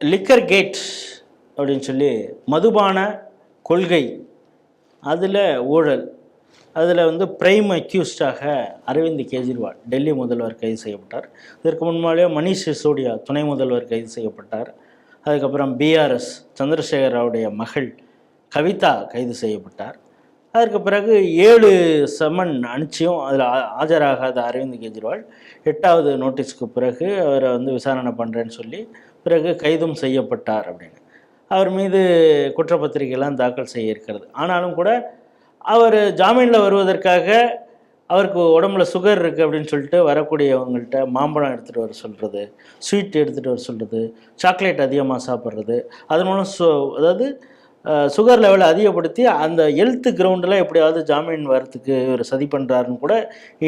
Liquor gate அப்படின்னு சொல்லி மதுபான கொள்கை அதில் ஊழல் அதில் வந்து பிரைம் அக்யூஸ்டாக அரவிந்த் கெஜ்ரிவால் டெல்லி முதல்வர் கைது செய்யப்பட்டார். இதற்கு முன்னாலே மணிஷ் சிசோடியா துணை முதல்வர் கைது செய்யப்பட்டார். அதுக்கப்புறம் பிஆர்எஸ் சந்திரசேகர் ராவுடைய மகள் கவிதா கைது செய்யப்பட்டார். அதற்கு பிறகு ஏழு சம்மன் அனுப்பிச்சியும் அதில் ஆஜராகாத அரவிந்த் கெஜ்ரிவால். எட்டாவது நோட்டீஸ்க்கு பிறகு அவரை வந்து விசாரணை பண்ணுறேன்னு சொல்லி பிறகு கைதும் செய்யப்பட்டார் அப்படின்னு. அவர் மீது குற்றப்பத்திரிகைலாம் தாக்கல் செய்ய இருக்கிறது ஆனாலும் கூட அவர் ஜாமீனில் வருவதற்காக அவருக்கு உடம்புல சுகர் இருக்குது அப்படின்னு சொல்லிட்டு வரக்கூடியவங்கள்ட்ட மாம்பழம் எடுத்துகிட்டு வர சொல்கிறது ஸ்வீட் எடுத்துகிட்டு வர சொல்கிறது சாக்லேட் அதிகமாக சாப்பிட்றது அதன் மூலம் சு அதாவது சுகர் லெவலை அதிகப்படுத்தி அந்த ஹெல்த் கிரவுண்டில் எப்படியாவது ஜாமீன் வரத்துக்கு ஒரு சதி பண்ணுறாருன்னு கூட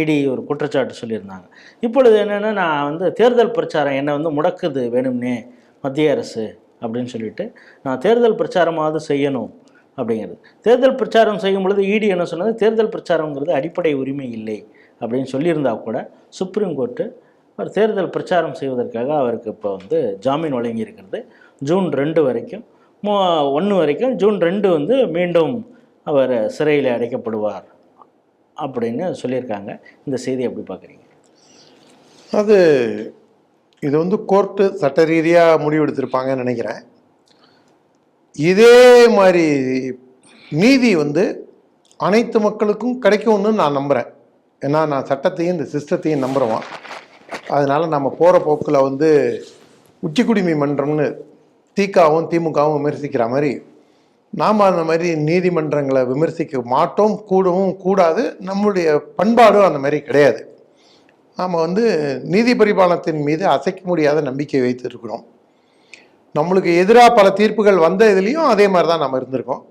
இடி ஒரு குற்றச்சாட்டு சொல்லியிருந்தாங்க. இப்பொழுது என்னென்னா நான் வந்து தேர்தல் பிரச்சாரம் என்னை வந்து முடக்குது வேணும்னே மத்திய அரசு அப்படின்னு சொல்லிட்டு நான் தேர்தல் பிரச்சாரமாவது செய்யணும் அப்படிங்கிறது. தேர்தல் பிரச்சாரம் செய்யும் பொழுது இடி என்ன சொன்னது? தேர்தல் பிரச்சாரங்கிறது அடிப்படை உரிமை இல்லை அப்படின்னு சொல்லியிருந்தா கூட சுப்ரீம் கோர்ட்டு அவர் தேர்தல் பிரச்சாரம் செய்வதற்காக அவருக்கு இப்போ வந்து ஜாமீன் வழங்கியிருக்கிறது. ஜூன் ரெண்டு வரைக்கும் ஒன்று வரைக்கும் ஜூன் ரெண்டு வந்து மீண்டும் அவர் சிறையில் அடைக்கப்படுவார் அப்படின்னு சொல்லியிருக்காங்க. இந்த செய்தி எப்படி பார்க்குறீங்க? அது இது வந்து கோர்ட்டு சட்ட ரீதியாக முடிவெடுத்திருப்பாங்கன்னு நினைக்கிறேன். இதே மாதிரி நீதி வந்து அனைத்து மக்களுக்கும் கிடைக்கும்னு நான் நம்புகிறேன் ஏன்னா நான் சட்டத்தையும் இந்த சிஸ்டத்தையும் நம்புகிறோம் அதனால் நம்ம போகிற போக்கில் வந்து உச்சி குடிமை மன்றம்னு திகாவும் திமுகவும் விமர்சிக்கிற மாதிரி நாம் அந்த மாதிரி நீதிமன்றங்களை விமர்சிக்க மாட்டோம் கூடவும் கூடாது. நம்மளுடைய பண்பாடும் அந்த மாதிரி கிடையாது. நாம் வந்து நீதி பரிபாலனத்தின் மீது அசைக்க முடியாத நம்பிக்கை வைத்திருக்கிறோம். நம்மளுக்கு எதிராக பல தீர்ப்புகள் வந்த இதுலேயும் அதே மாதிரி தான் நம்ம இருந்திருக்கோம்.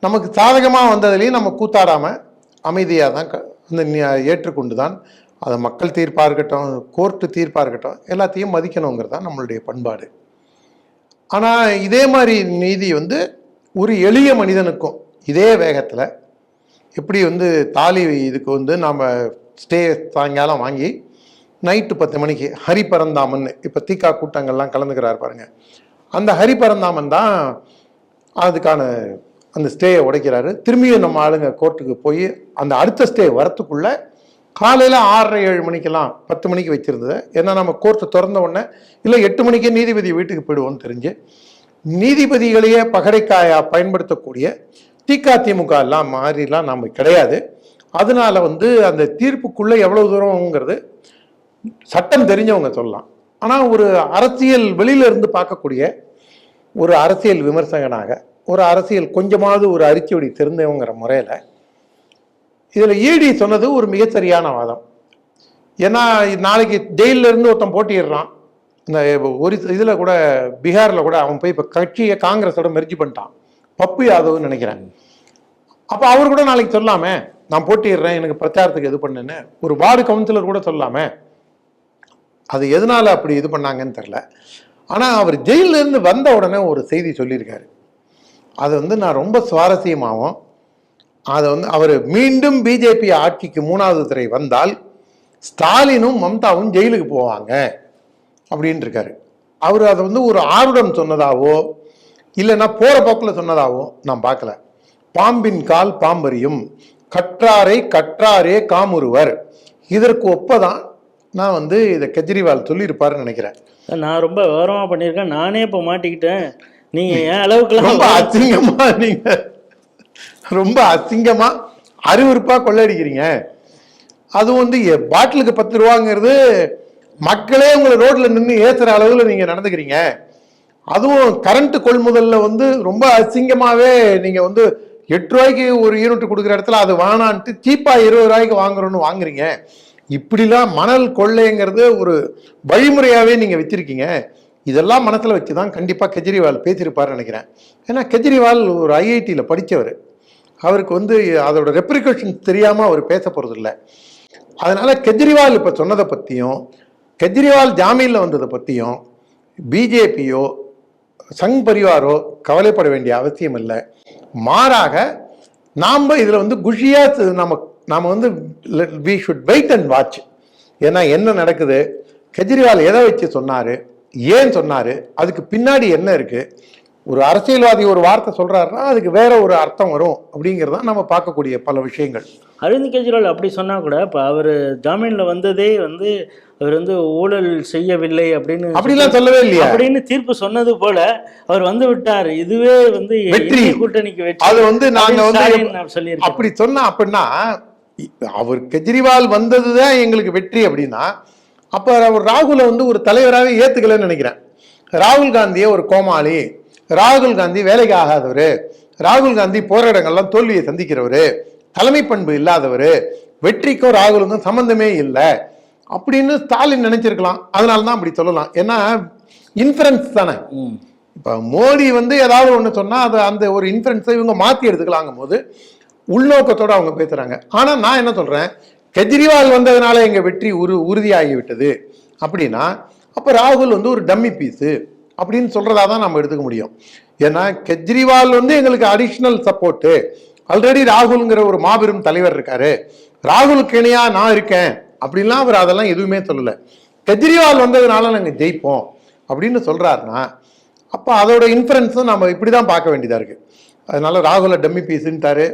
நமக்கு சாதகமாக வந்ததுலேயும் நம்ம கூத்தாடாமல் அமைதியாக தான் க- அந்த ஏற்றுக்கொண்டு தான் அது மக்கள் தீர்ப்பாக இருக்கட்டும் கோர்ட்டு தீர்ப்பாக இருக்கட்டும் எல்லாத்தையும் மதிக்கணுங்கிறது தான் நம்மளுடைய பண்பாடு. ஆனால் இதே மாதிரி நீதி வந்து ஒரு எளிய மனிதனுக்கும் இதே வேகத்தில் எப்படி வந்து தாலி இதுக்கு வந்து நாம் ஸ்டே சாயங்காலம் வாங்கி நைட்டு பத்து மணிக்கு ஹரி பரந்தாமன் இப்போ தீக்கா கூட்டங்கள்லாம் கலந்துக்கிறாரு பாருங்க. அந்த ஹரி பரந்தாமன் தான் அதுக்கான அந்த ஸ்டேயை உடைக்கிறாரு. திரும்பியும் நம்ம ஆளுங்க கோர்ட்டுக்கு போய் அந்த அடுத்த ஸ்டே வரத்துக்குள்ளே காலையில் ஆறரை ஏழு மணிக்கெல்லாம் பத்து மணிக்கு வச்சிருந்தது ஏன்னா நம்ம கோர்ட்டு திறந்த உடனே இல்லை எட்டு மணிக்கே நீதிபதி வீட்டுக்கு போயிடுவோம்னு தெரிஞ்சு நீதிபதிகளையே பகடைக்காயாக பயன்படுத்தக்கூடிய திமுக எல்லாம் மாதிரிலாம் நம்ம கிடையாது. அதனால வந்து அந்த தீர்ப்புக்குள்ளே எவ்வளோ தூரம்ங்கிறது சட்டம் தெரிஞ்சவங்க சொல்லலாம். ஆனால் ஒரு அரசியல் வெளியில இருந்து பார்க்கக்கூடிய ஒரு அரசியல் விமர்சகனாக ஒரு அரசியல் கொஞ்சமாவது ஒரு அறிக்கையொடி தெரிந்தவங்கிற முறையில் இதில் ஈடி சொன்னது ஒரு மிகச்சரியான வாதம். ஏன்னா நாளைக்கு ஜெயிலிருந்து ஒருத்தன் போட்டிடுறான் இந்த ஒரு இதில் கூட பீகாரில் கூட அவன் போய் இப்போ கட்சியை காங்கிரஸோட மெர்ஜி பண்ணிட்டான். பப்பு யாதவ்னு நினைக்கிறேன். அப்போ அவர் கூட நாளைக்கு சொல்லாமே நான் போட்டிடுறேன் எனக்கு பிரச்சாரத்துக்கு இது பண்ணுன்னு. ஒரு வார்டு கவுன்சிலர் கூட சொல்லாமே. அது எதனால் அப்படி இது பண்ணாங்கன்னு தெரில ஆனால் அவர் ஜெயிலிருந்து இருந்து வந்த உடனே ஒரு செய்தி சொல்லியிருக்காரு. அது வந்து நான் ரொம்ப சுவாரஸ்யமாகவும் அதை வந்து அவர் மீண்டும் பிஜேபி ஆட்சிக்கு மூணாவது துறை வந்தால் ஸ்டாலினும் மம்தாவும் ஜெயிலுக்கு போவாங்க அப்படின்னு இருக்காரு அவர் அதை வந்து ஒரு ஆர்வம் சொன்னதாவோ இல்லைன்னா போற போக்கில் சொன்னதாவோ நான் பார்க்கல. பாம்பின் கால் பாம்பரியும் கற்றாரை கற்றாரே காமுறுவர். இதற்கு ஒப்பதான் நான் வந்து இதை கெஜ்ரிவால் சொல்லியிருப்பாருன்னு நினைக்கிறேன். நான் ரொம்ப விவரமாக பண்ணியிருக்கேன். நானே இப்போ மாட்டிக்கிட்டேன். நீங்கள் என் ரொம்ப அளவுக்குலாம் அசிங்கமா நீங்க ரொம்ப அசிங்கமா அருவருப்பா கொள்ளடிக்கிறீங்க. அது வந்து எ- பாட்டிலுக்கு பத்து ரூபாங்கிறது மக்களே உங்களை ரோட்ல நின்று ஏத்துற அளவில் நீங்க நடந்துக்கிறீங்க. அதுவும் கரண்ட் கொள்முதல்ல வந்து ரொம்ப அசிங்கமாவே நீங்க வந்து எட்டு ரூபாய்க்கு ஒரு யூனிட் கொடுக்குற இடத்துல அது வேணான்ட்டு சீப்பா இருபது ரூபாய்க்கு வாங்குறோன்னு வாங்குறீங்க. இப்படிலாம் மணல் கொள்ளைங்கிறது ஒரு வழிமுறையாவே நீங்க வச்சிருக்கீங்க இதெல்லாம் மனசுல வச்சு தான் கண்டிப்பா கெஜ்ரிவால் பேசியிருப்பாருன்னு நினைக்கிறேன். ஏன்னா கெஜ்ரிவால் ஒரு ஐஐடியில படிச்சவர். அவருக்கு வந்து அதோட ரெப்ரிகேஷன் தெரியாமல் அவர் பேச போகிறதில்ல அதனால் கெஜ்ரிவால் இப்போ சொன்னதை பற்றியும் கெஜ்ரிவால் ஜாமீனில் வந்ததை பற்றியும் பிஜேபியோ சங் பரிவாரோ கவலைப்பட வேண்டிய அவசியம் இல்லை. மாறாக நாம் இதில் வந்து குஷியாக நம்ம நாம் வந்து we should wait and watch ஏன்னா என்ன நடக்குது? கெஜ்ரிவால் எதை வச்சு சொன்னார்? ஏன் சொன்னார்? அதுக்கு பின்னாடி என்ன இருக்குது ஒரு அரசியல்வாதி ஒரு வார்த்தை சொல்றாருன்னா அதுக்கு வேற ஒரு அர்த்தம் வரும் அப்படிங்கிறத நம்ம பார்க்கக்கூடிய பல விஷயங்கள். அரவிந்த் கெஜ்ரிவால் அப்படி சொன்னா கூட இப்போ அவர் ஜாமீன்ல வந்ததே வந்து அவர் வந்து ஊழல் செய்யவில்லை அப்படின்னு அப்படிலாம் சொல்லவே இல்லையா? அப்படின்னு தீர்ப்பு சொன்னது போல அவர் வந்து விட்டார். இதுவே வந்து வெற்றி. கூட்டணிக்கு வெற்றி. அது வந்து நாங்க வந்து சொல்லியிருக்கேன். அப்படி சொன்னா அப்படின்னா அவர் கெஜ்ரிவால் வந்ததுதான் எங்களுக்கு வெற்றி அப்படின்னா அப்ப அவர் ராகுலை வந்து ஒரு தலைவராகவே ஏத்துக்கலன்னு நினைக்கிறேன். ராகுல் காந்தியை ஒரு கோமாளி. ராகுல் காந்தி வேலைக்கு ஆகாதவர். ராகுல் காந்தி போராட்டங்கள்லாம் தோல்வியை சந்திக்கிறவர். தலைமை பண்பு இல்லாதவர். வெற்றிக்கும் ராகுலுக்கும் சம்பந்தமே இல்லை. அப்படின்னு ஸ்டாலின் நினைச்சிருக்கலாம். அதனால தான் அப்படி சொல்லலாம். ஏன்னா இன்ஃபரன்ஸ் தானே. இப்போ மோடி வந்து ஏதாவது ஒன்று சொன்னால் அது அந்த ஒரு இன்ஃபரன்ஸை இவங்க மாற்றி எடுத்துக்கலாங்கும் போது உள்நோக்கத்தோட அவங்க பேசுகிறாங்க ஆனால் நான் என்ன சொல்கிறேன் கெஜ்ரிவால் வந்ததுனால எங்கள் வெற்றி உரு உறுதியாகி விட்டது அப்படின்னா அப்போ ராகுல் வந்து ஒரு டம்மி பீஸு அப்படின்னு சொல்கிறதா தான் நம்ம எடுத்துக்க முடியும். ஏன்னா கெஜ்ரிவால் வந்து எங்களுக்கு அடிஷ்னல் சப்போர்ட்டு ஆல்ரெடி ராகுல்ங்கிற ஒரு மாபெரும் தலைவர் இருக்காரு. ராகுலுக்கு இணையாக நான் இருக்கேன். அப்படின்லாம் அவர் அதெல்லாம் எதுவுமே சொல்லலை. கெஜ்ரிவால் வந்ததுனால நாங்கள் ஜெயிப்போம் அப்படின்னு சொல்கிறாருன்னா அப்போ அதோட இன்ஃபரன்ஸும் நம்ம இப்படி தான் பார்க்க வேண்டியதாக இருக்குது அதனால ராகுலை டம்மி பீஸுன்ட்டாரு.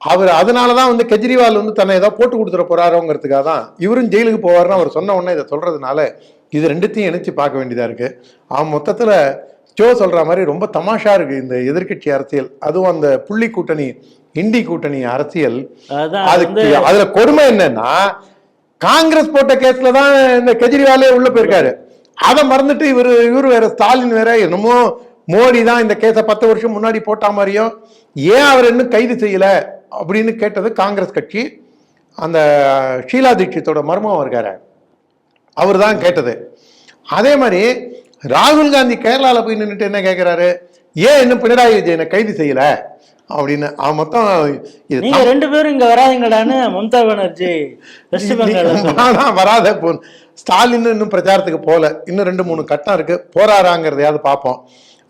அவர் அதனால தான் வந்து கெஜ்ரிவால் வந்து தன்னை ஏதோ போட்டு கொடுத்துட போறாரோங்கிறதுக்காக தான் இவரும் ஜெயிலுக்கு போவார்னு அவர் சொன்ன உடனே இதை சொல்கிறதுனால இது ரெண்டுத்தையும் இணைச்சு பார்க்க வேண்டியதாக இருக்கு. அவன் மொத்தத்தில் ஜோ சொல்ற மாதிரி ரொம்ப தமாஷா இருக்கு இந்த எதிர்க்கட்சி அரசியல். அதுவும் அந்த புள்ளி கூட்டணி இண்டி கூட்டணி அரசியல். அதுக்கு அதுல கொடுமை என்னன்னா காங்கிரஸ் போட்ட கேஸ்ல தான் இந்த கெஜ்ரிவாலே உள்ள போயிருக்காரு. அதை மறந்துட்டு இவர் இவர் வேற ஸ்டாலின் வேற என்னமோ மோடி தான் இந்த கேஸை பத்து வருஷம் முன்னாடி போட்டா மாதிரியும் ஏன் அவர் இன்னும் கைது செய்யல அப்படின்னு கேட்டது காங்கிரஸ் கட்சி. அந்த ஷீலா தீட்சித்தோட மர்மம் இருக்காரு அவர் தான் கேட்டது. அதே மாதிரி ராகுல் காந்தி கேரளால போய் நின்றுட்டு என்ன கேட்கிறாரு ஏன் இன்னும் பினராயி விஜயனை கைது செய்யல? அப்படின்னு. அவன் மொத்தம் நீங்க ரெண்டு பேரும் இங்க வராதீங்கடான்னு மம்தா பானர்ஜி வெஸ்ட் பெங்கால் வராத போ ஸ்டாலின் இன்னும் பிரச்சாரத்துக்கு போல இன்னும் ரெண்டு மூணு கட்டம் இருக்கு. போறாராங்கிறதையாவது பார்ப்போம்.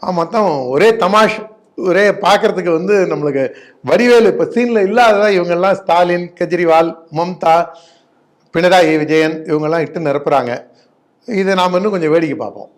ஆ, மொத்தம் ஒரே தமாஷ் ஒரே பார்க்கறதுக்கு வந்து நம்மளுக்கு வடிவேலு இப்போ சீன்ல இல்லாததா இவங்கெல்லாம் ஸ்டாலின் கெஜ்ரிவால் மம்தா பினராயி விஜயன் இவங்கெல்லாம் இட்டு நிரப்புறாங்க. இதை நாம் இன்னும் கொஞ்சம் வேடிக்கை பார்ப்போம்.